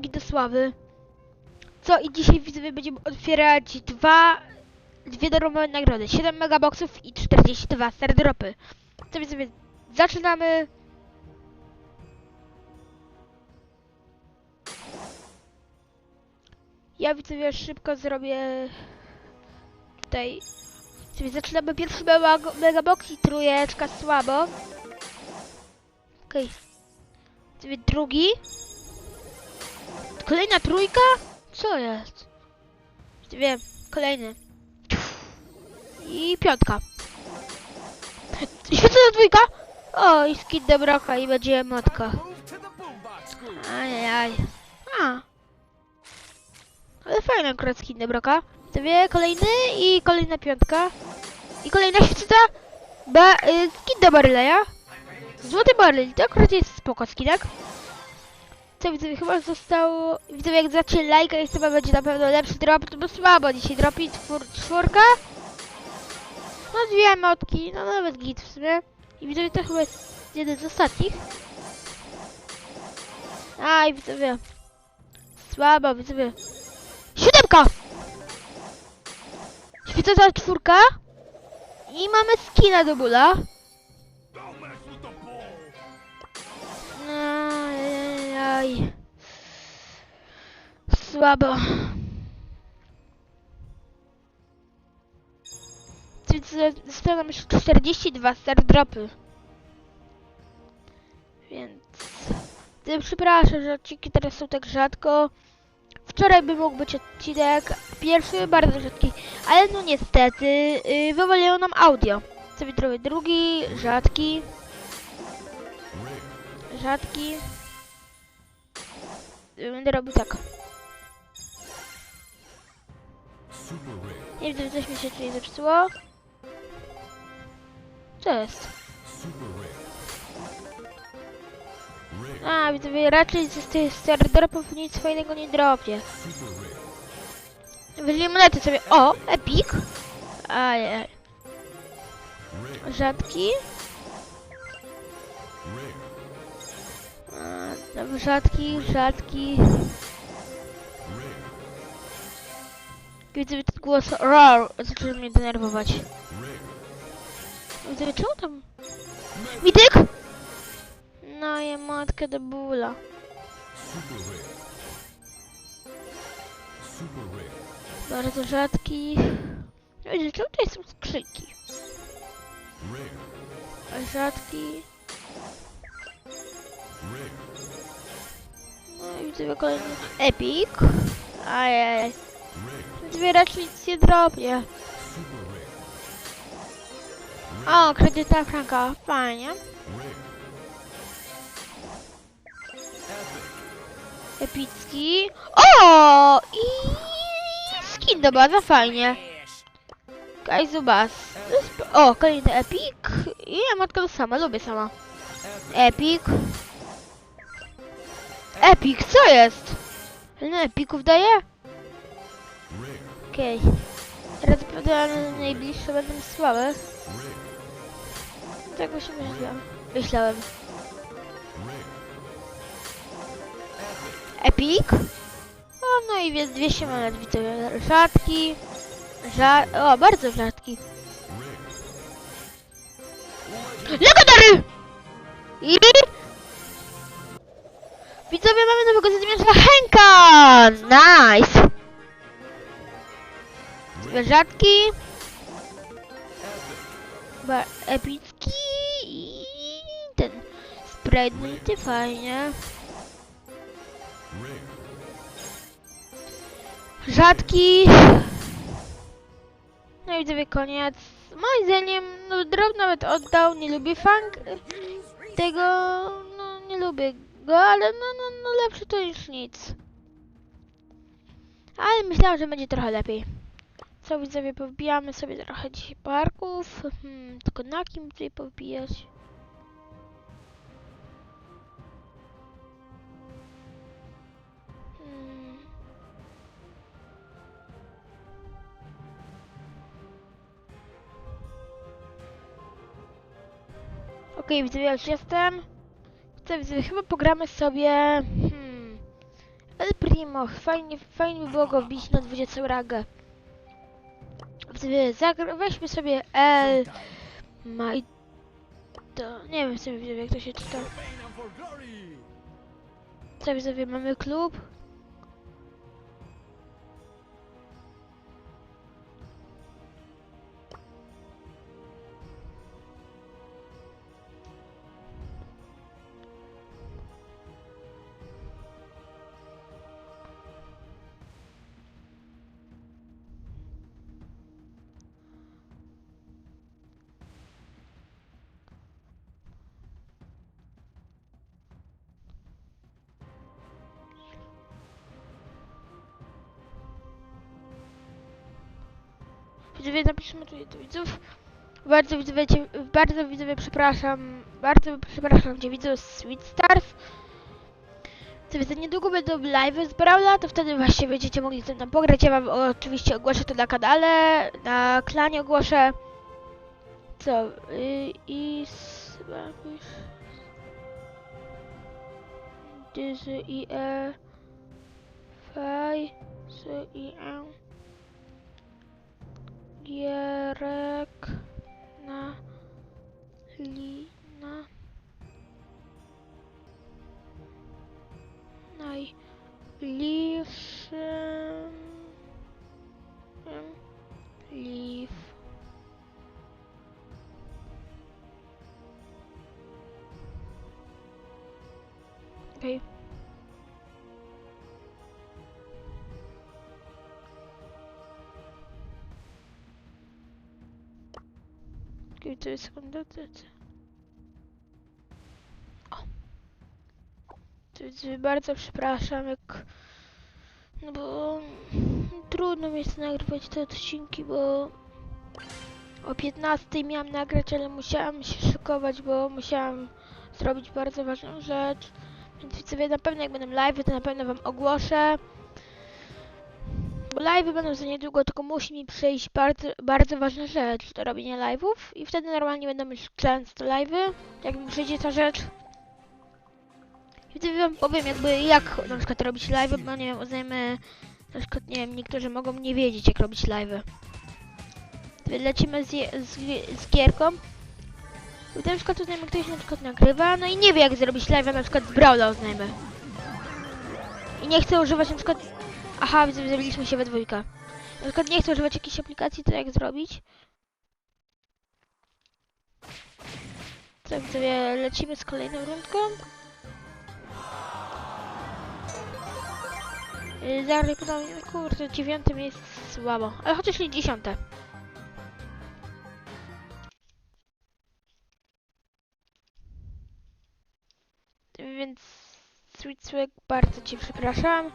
do sławy. Co i dzisiaj widzowie będziemy otwierać dwa, dwie darmowe nagrody. 7 megaboxów i 42 stardropy. To widzowie, zaczynamy. Ja widzowie szybko zrobię tutaj. Czyli zaczynamy pierwszy mega, megabox i trójeczka słabo. Okej. Okay. Drugi. Kolejna trójka? Co jest? Wiem, kolejny. I piątka. Świecona dwójka? O, i skid broka i będzie motka. Ajajaj. A. Ale fajny akurat skin do broka. Sobie kolejny i kolejna piątka. I kolejna świecona ba y, skin do Barleya. Złoty Barley, to akurat jest spoko skinek. Co widzowie, chyba zostało... Widzowie, jak zacznie lajka i chyba będzie na pewno lepszy drop, bo słabo dzisiaj dropi czwór, czwórka. No dwie motki, no nawet git w sumie. I widzowie, to chyba jest jeden z ostatnich. Aj, widzowie. Słabo, widzowie. Siódemka! Świecona czwórka. I mamy skina do bóla. Słabo. Zostało nam jeszcze 42 star dropy. Więc... Przepraszam, że odcinki teraz są tak rzadko. Wczoraj by mógł być odcinek pierwszy, bardzo rzadki, ale no niestety yy, wywaliło nam audio. Sobie zrobię drugi, rzadki. Rzadki. Będę robił tak. Nie wiem, coś mi się tutaj zepsuło. Co jest? A, widzę, raczej z tych stardropów nic fajnego nie dropnie. Weźmiemy monety sobie. O, epic. Ajaj. Rzadki. Rzadki, rzadki. Widzę ten głos roar zaczął mnie denerwować. Widzę, czemu tam... Witek! No ja matkę do bóla. Bardzo rzadki. Widzę, czemu tutaj są skrzynki? Rzadki. No i widzę kolejny epic. Ajaj. Raczej nic nie. O, kredyta franka, fajnie. Epicki. O! I skin do baza, fajnie. Kajzubas. O, kolejny epic. I ja matka to sama, lubię sama. Epic. Epic, co jest? No, epików daje? Okej. Teraz prawdopodobnie najbliższe będą słabe. Tak właśnie myślałem. Myślałem. Epic. O, no i jest 200 monet, widzę. Rzadki. Rza o, bardzo rzadki. Legendary! I... Widzowie, mamy nowego zamiast Henka! Nice! Sobie rzadki. Epicki i ten sprite fajnie. Rzadki. No i widzowie, koniec. Moim zdaniem, no drop nawet oddał, nie lubię funk tego, no nie lubię go, ale no, no, no lepszy to niż nic. Ale myślałam, że będzie trochę lepiej. Co widzowie, powbijamy sobie trochę dzisiaj parków. Hmm, tylko na kim tutaj powbijać? Hmm. Okej, widzowie, już jestem. Co widzowie, chyba pogramy sobie... Hmm. Ale Primo, fajnie, fajnie by było go wbić na 20 rangę. Widzowie, zagra- weźmy sobie L, ma i to, nie wiem sobie jak to się czyta. Co widzowie, mamy klub. Widzowie, napiszmy tu do widzów. Bardzo widzowie, cię, bardzo widzowie przepraszam, bardzo przepraszam cię widzów Sweet Stars. Za niedługo będą live z Brawla, to wtedy właśnie będziecie mogli ze mną pograć. Ja wam oczywiście ogłoszę to na kanale, na klanie ogłoszę. Co? Yy, I... Dyzy i e... Faj... I e... Gierek na lina najbliższym liv Okej. To jest jest... O. To bardzo przepraszam, jak... No bo... Trudno mi jest nagrywać te odcinki, bo... O 15 miałam nagrać, ale musiałam się szykować, bo musiałam zrobić bardzo ważną rzecz. Więc widzowie, na pewno jak będą live, to na pewno wam ogłoszę. Bo live będą za niedługo, tylko musi mi przyjść bardzo, bardzo ważna rzecz do robienia live'ów i wtedy normalnie będą już często live'y, jak mi przyjdzie ta rzecz. I wtedy wam powiem jakby jak na przykład robić live'y, bo nie wiem, uznajmy, na przykład nie wiem, niektórzy mogą nie wiedzieć jak robić live'y. Lecimy z, z, z gierką. I na przykład uznajmy, ktoś na przykład nagrywa, no i nie wie jak zrobić live'a na przykład z Brawla uznajmy. I nie chce używać na przykład Aha, widzę, zrobiliśmy się we dwójkę. Na przykład nie chcę używać jakiejś aplikacji, to jak zrobić? Tak, sobie lecimy z kolejną rundką. Dalej podam, kurde, dziewiąte miejsce słabo, ale chociaż nie dziesiąte. Więc Sweet Swag, bardzo Cię przepraszam.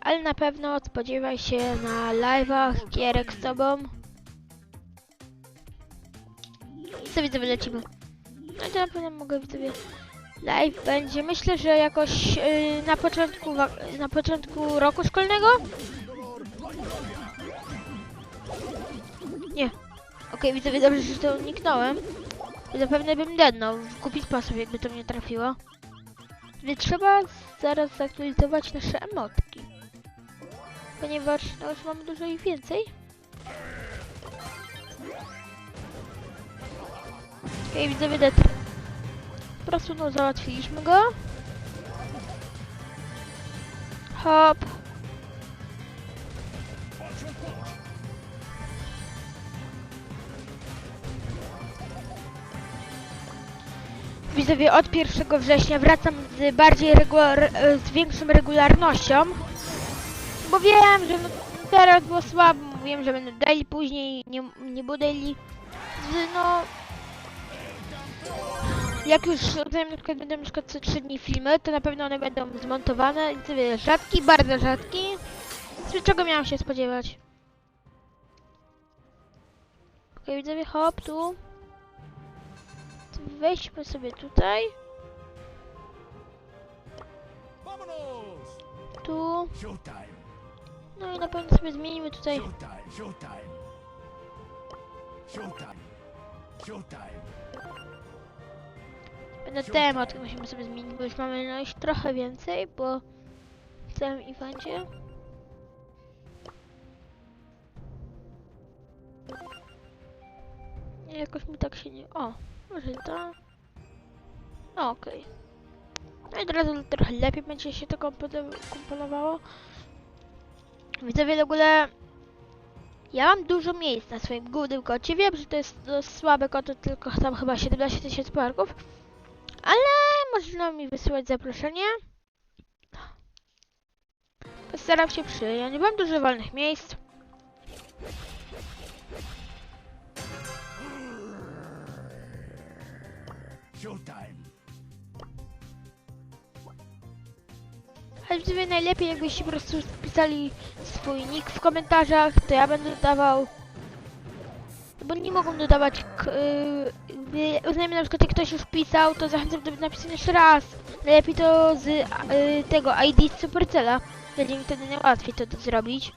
Ale na pewno spodziewaj się na live'ach gierek z tobą. I sobie to wylecimy. No to na pewno mogę widzowie. Live będzie, myślę, że jakoś yy, na początku na początku roku szkolnego. Nie. Okej, widzowie, dobrze, że to uniknąłem. I zapewne bym dednął w głupi sposób, jakby to mnie trafiło. Więc trzeba zaraz zaktualizować nasze emotki ponieważ no już mamy dużo ich więcej. Okej, okay, widzę wydet. Po prostu no załatwiliśmy go. Hop. Widzowie, od 1 września wracam z bardziej z większą regularnością. Bo wiem, że no, teraz było słabo, mówiłem, że będę daily, później nie, nie. Z, no... Jak już rozumiem, na przykład będą na przykład co 3 dni filmy, to na pewno one będą zmontowane i sobie rzadki, bardzo rzadki. Z czego miałam się spodziewać? Okej, widzowie, hop, tu. Weźmy sobie tutaj. Tu. No i na pewno sobie zmienimy tutaj. Showtime! Showtime! Showtime! Showtime! Na temat musimy sobie zmienić, bo już mamy no już trochę więcej, bo w całym evencie. Jakoś mi tak się nie... O, może to... No, okej. No i od razu trochę lepiej będzie się to kompono- komponowało. Widzowie, w ogóle... Ja mam dużo miejsc na swoim głównym koncie. Wiem, że to jest słabe konto, tylko tam chyba 17 tysięcy parków. Ale można mi wysyłać zaproszenie. Postaram się przyjąć. Mam dużo wolnych miejsc. Showtime. Ale widzowie, najlepiej jakbyście po prostu wpisali swój nick w komentarzach, to ja będę dodawał. Bo nie mogą dodawać. Yy, uznajmy na przykład, jak ktoś już pisał, to zachęcam do napisania jeszcze raz. Najlepiej to z yy, tego ID z Supercella. Będzie mi wtedy najłatwiej to, to zrobić.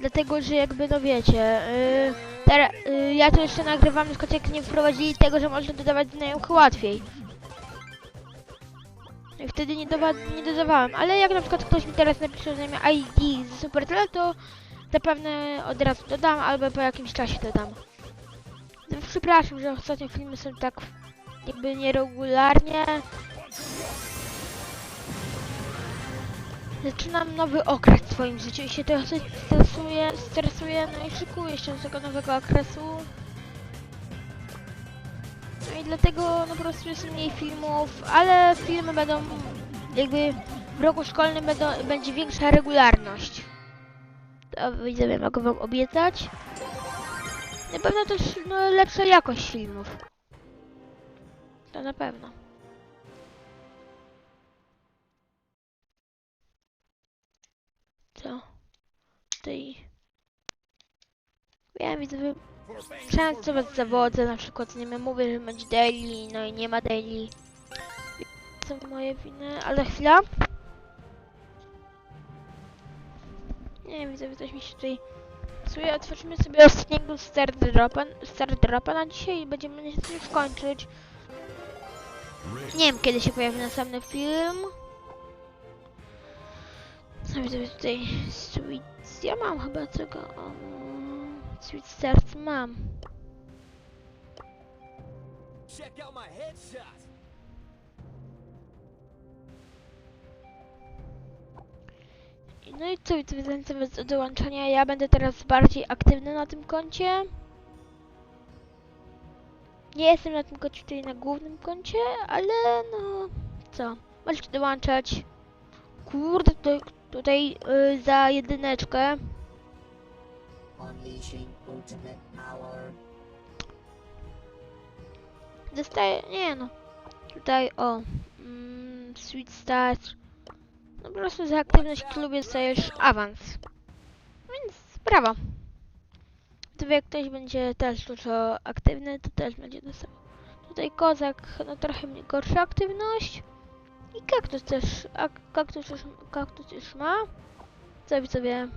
Dlatego, że jakby, no wiecie, yy, teraz, yy, ja to jeszcze nagrywam, na przykład jak nie wprowadzili tego, że można dodawać znajomych łatwiej. I wtedy nie, nie dodawałem, ale jak na przykład ktoś mi teraz napisze znajomie ID z Supercella, to zapewne od razu dodam, albo po jakimś czasie dodam. No, Przepraszam, że ostatnio filmy są tak jakby nieregularnie. Zaczynam nowy okres w swoim życiu i się trochę stresuję, no i szykuję się do tego nowego okresu. Dlatego no po prostu jest mniej filmów, ale filmy będą jakby w roku szkolnym będą, będzie większa regularność. To widzowie mogę wam obiecać. Na pewno też no, lepsza jakość filmów. To na pewno. Co? Tutaj... Ja widzę, was zawodzę, na przykład nie wiem, mówię, że będzie daily, no i nie ma daily. Są moje winy, ale chwila. Nie wiem, widzę, coś mi się tutaj psuje. Otworzymy sobie ostatniego Star Dropa, Star Dropa na dzisiaj i będziemy niestety już kończyć. Nie wiem, kiedy się pojawi następny film. Co widzę tutaj? Sweet... Ja mam chyba tego... Um, sweet mam. Check out my headshot. No i co widzę, was do dołączenia. Ja będę teraz bardziej aktywny na tym koncie. Nie jestem na tym koncie tutaj na głównym koncie, ale no co, możecie dołączać. Kurde, tutaj, tutaj y, za jedyneczkę. Unleashing. Dostaję, nie no. Tutaj o, mm, Sweet Stars. No po prostu za aktywność w klubie dostajesz awans. Więc brawo. To jak ktoś będzie też dużo aktywny, to też będzie dostał. Tutaj kozak, no trochę mniej gorsza aktywność. I kaktus też, a kaktus kaktus już ma. Co widzowie?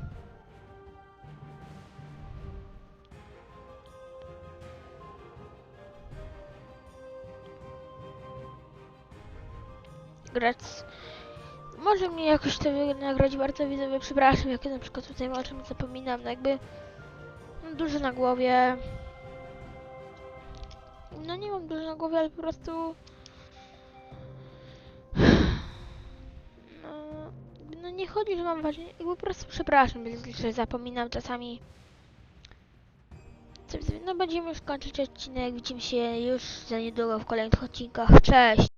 Grać. Może mnie jakoś to nagrać bardzo widzowie, przepraszam, jak ja na przykład tutaj o czym zapominam, no jakby mam dużo na głowie. No nie mam dużo na głowie, ale po prostu no, no nie chodzi, że mam ważnie, jakby po prostu przepraszam, że zapominam czasami. No będziemy już kończyć odcinek, widzimy się już za niedługo w kolejnych odcinkach. Cześć!